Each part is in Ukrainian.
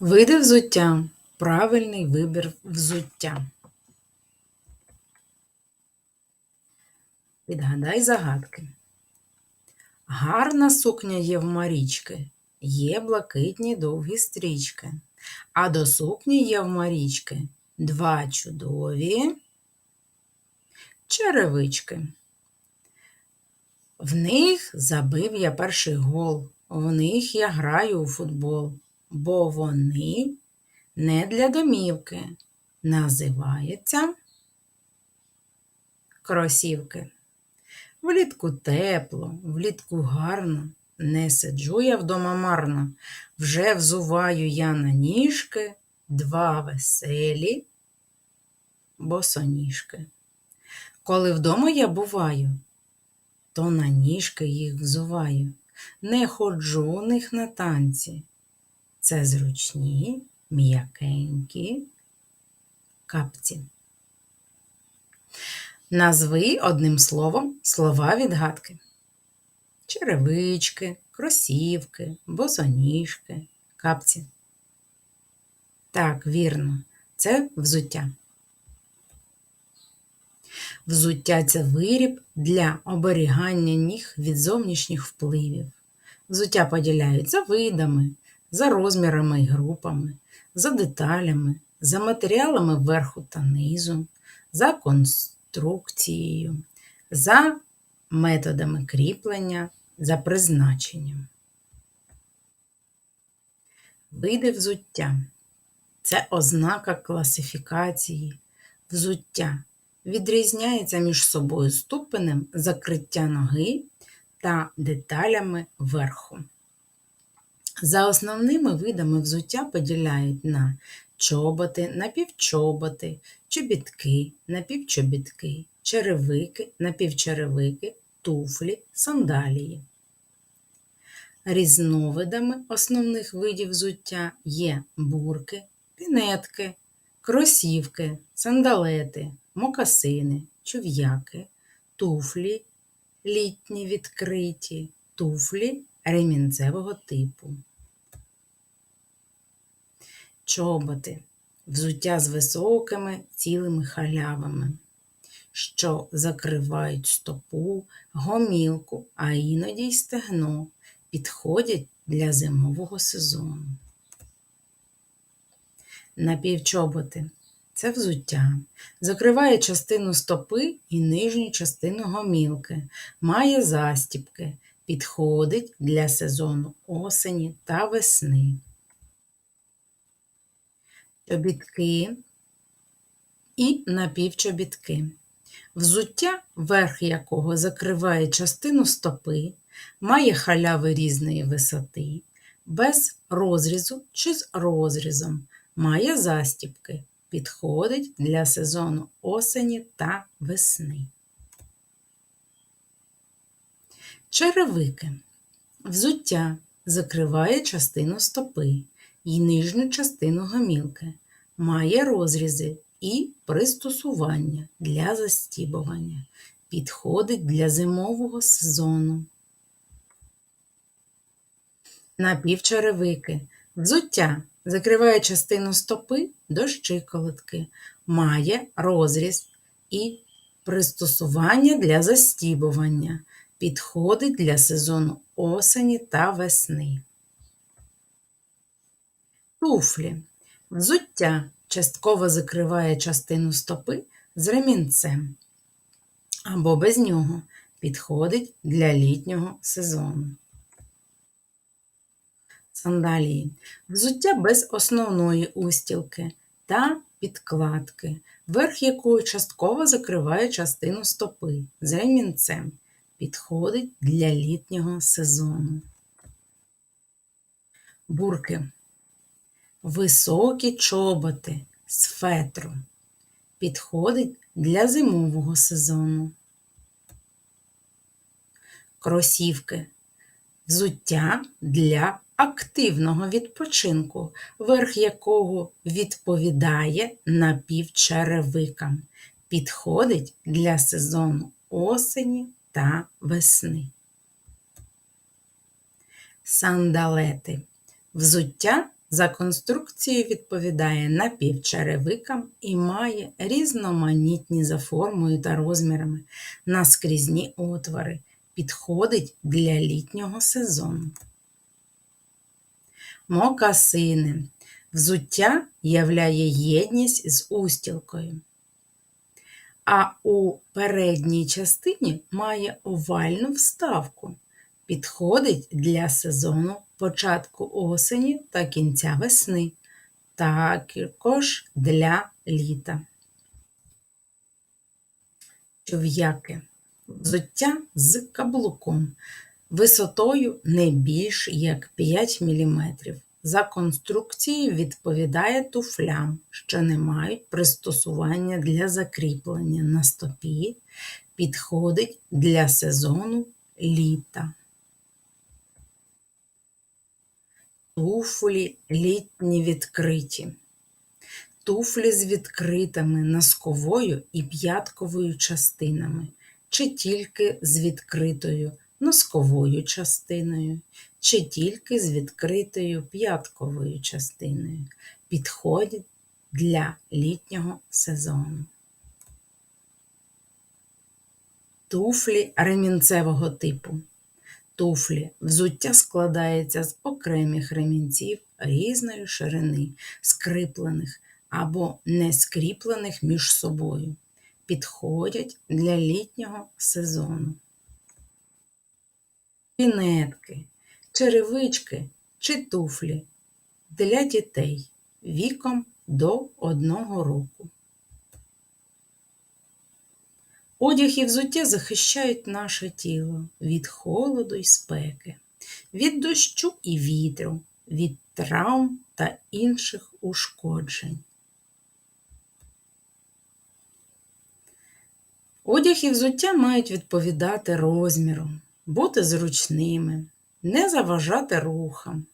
Види взуття. Правильний вибір взуття. Відгадай загадки. Гарна сукня є в Марічки, є блакитні довгі стрічки, а до сукні є в Марічки два чудові черевички. В них забив я перший гол, в них я граю у футбол, бо вони не для домівки. Називається кросівки. Влітку тепло, влітку гарно, не сиджу я вдома марно, вже взуваю я на ніжки два веселі босоніжки. Коли вдома я буваю, то на ніжки їх взуваю, не ходжу у них на танці. Це зручні, м'якенькі капці. Назви одним словом слова відгадки. Черевички, кросівки, босоніжки, капці. Так, вірно, це взуття. Взуття це виріб для оберігання ніг від зовнішніх впливів. Взуття поділяють за видами, за розмірами і групами, за деталями, за матеріалами верху та низу, за конструкцією, за методами кріплення, за призначенням. Види взуття це ознака класифікації взуття. Відрізняється між собою ступенем закриття ноги та деталями верху. За основними видами взуття поділяють на чоботи, напівчоботи, чобітки, напівчобітки, черевики, напівчеревики, туфлі, сандалії. Різновидами основних видів взуття є бурки, пінетки, кросівки, сандалети, мокасини, чов'яки, туфлі, літні відкриті, туфлі ремінцевого типу. Чоботи. Взуття з високими цілими халявами, що закривають стопу, гомілку, а іноді й стегно, підходять для зимового сезону. Напівчоботи. Це взуття, закриває частину стопи і нижню частину гомілки, має застіпки, підходить для сезону осені та весни. Чобітки і напівчобітки. Взуття, верх якого закриває частину стопи, має халяви різної висоти, без розрізу чи з розрізом, має застіпки, підходить для сезону осені та весни. Черевики. Взуття закриває частину стопи і нижню частину гомілки, має розрізи і пристосування для застібування, підходить для зимового сезону. Напівчеревики. Взуття закриває частину стопи до щиколотки, має розріз і пристосування для застібування, підходить для сезону осені та весни. Туфлі. Взуття частково закриває частину стопи з ремінцем або без нього підходить для літнього сезону. Сандалії. Взуття без основної устілки та підкладки, верх якої частково закриває частину стопи з ремінцем. Підходить для літнього сезону. Бурки. Високі чоботи з фетру. Підходить для зимового сезону. Кросівки. Взуття для активного відпочинку, верх якого відповідає напівчеревикам. Підходить для сезону осені та весни. Сандалети. Взуття За конструкцією відповідає напівчеревикам і має різноманітні за формою та розмірами наскрізні отвори. Підходить для літнього сезону. Мокасини. Взуття являє єдність з устілкою. А у передній частині має овальну вставку. Підходить для сезону початку осені та кінця весни, також для літа. Чов'яки. Взуття з каблуком висотою не більш як 5 мм. За конструкцією відповідає туфлям, що не мають пристосування для закріплення на стопі, підходить для сезону літа. Туфлі літні відкриті. Туфлі з відкритими носковою і п'ятковою частинами, чи тільки з відкритою носковою частиною, чи тільки з відкритою п'ятковою частиною. Підходять для літнього сезону. Туфлі ремінцевого типу. Туфлі взуття складається з окремих ремінців різної ширини, скріплених або не скріплених між собою. Підходять для літнього сезону. Пінетки, черевички чи туфлі для дітей віком до одного року. Одяг і взуття захищають наше тіло від холоду і спеки, від дощу і вітру, від травм та інших ушкоджень. Одяг і взуття мають відповідати розміру, бути зручними, не заважати рухам,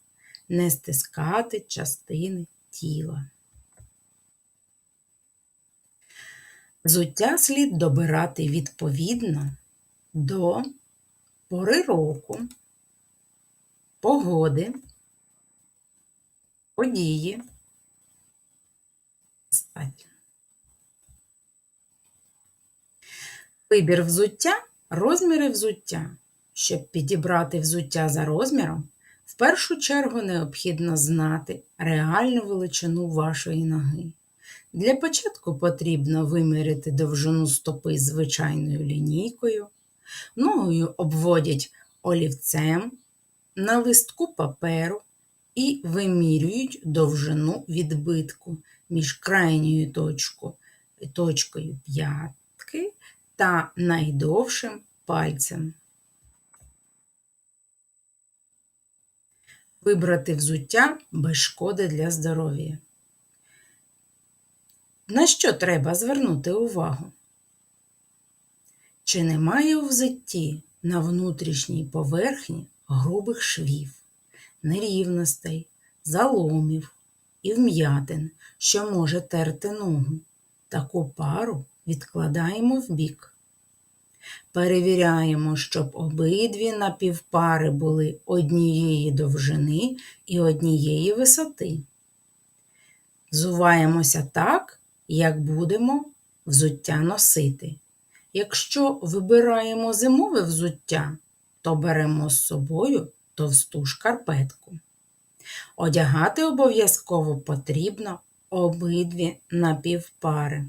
не стискати частини тіла. Взуття слід добирати відповідно до пори року, погоди, події, статі. Вибір взуття розміри взуття. Щоб підібрати взуття за розміром, в першу чергу необхідно знати реальну величину вашої ноги. Для початку потрібно виміряти довжину стопи звичайною лінійкою, ногою обводять олівцем на листку паперу і вимірюють довжину відбитку між крайньою точкою, точкою п'ятки та найдовшим пальцем. Вибрати взуття без шкоди для здоров'я. На що треба звернути увагу? Чи немає у взутті на внутрішній поверхні грубих швів, нерівностей, заломів і вм'ятин, що може терти ногу? Таку пару відкладаємо в бік. Перевіряємо, щоб обидві напівпари були однієї довжини і однієї висоти. Зуваємося так, як будемо взуття носити. Якщо вибираємо зимове взуття, то беремо з собою товсту шкарпетку. Одягати обов'язково потрібно обидві напівпари.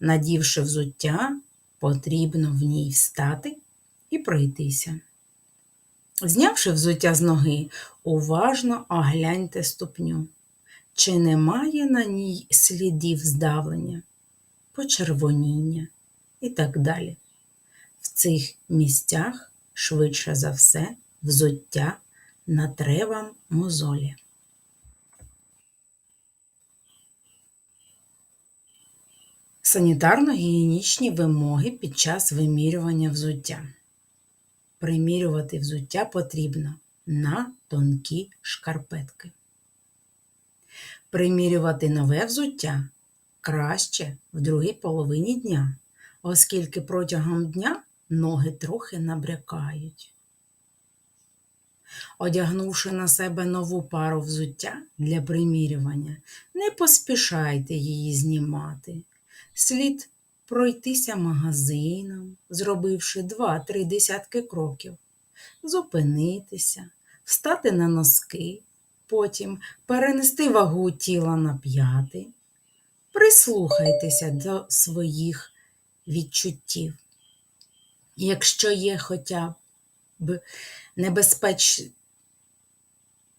Надівши взуття, потрібно в ній встати і пройтися. Знявши взуття з ноги, уважно огляньте ступню чи немає на ній слідів здавлення, почервоніння і так далі. В цих місцях, швидше за все, взуття натре вам мозолі. Санітарно-гігієнічні вимоги під час вимірювання взуття. Примірювати взуття потрібно на тонкі шкарпетки. Примірювати нове взуття краще в другій половині дня, оскільки протягом дня ноги трохи набрякають. Одягнувши на себе нову пару взуття для примірювання, не поспішайте її знімати. Слід пройтися магазином, зробивши два-три десятки кроків, зупинитися, встати на носки, потім перенести вагу тіла на п'яти. Прислухайтеся до своїх відчуттів. Якщо є хоча б небезпеч...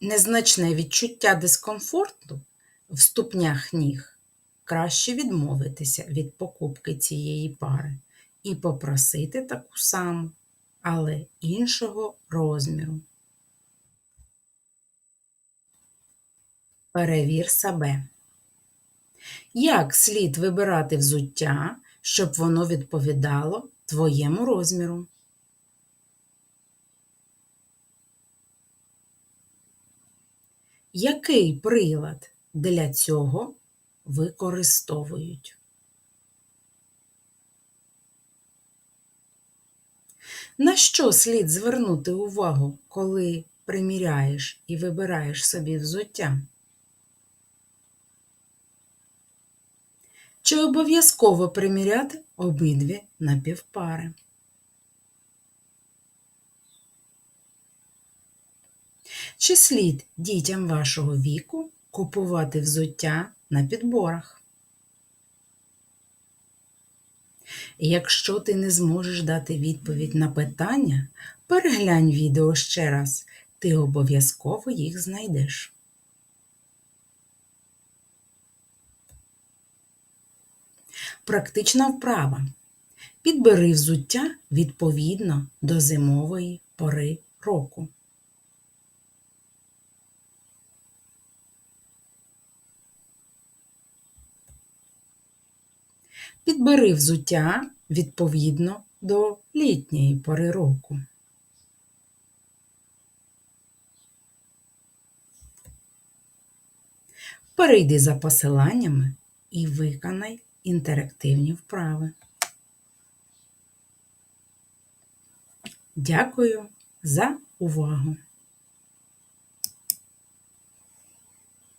незначне відчуття дискомфорту в ступнях ніг, краще відмовитися від покупки цієї пари і попросити таку саму, але іншого розміру. Перевір себе. Як слід вибирати взуття, щоб воно відповідало твоєму розміру? Який прилад для цього використовують? На що слід звернути увагу, коли приміряєш і вибираєш собі взуття? Чи обов'язково приміряти обидві напівпари? Чи слід дітям вашого віку купувати взуття на підборах? Якщо ти не зможеш дати відповідь на питання, переглянь відео ще раз, ти обов'язково їх знайдеш. Практична вправа. Підбери взуття відповідно до зимової пори року. Підбери взуття відповідно до літньої пори року. Перейди за посиланнями і виконай інтерактивні вправи. Дякую за увагу!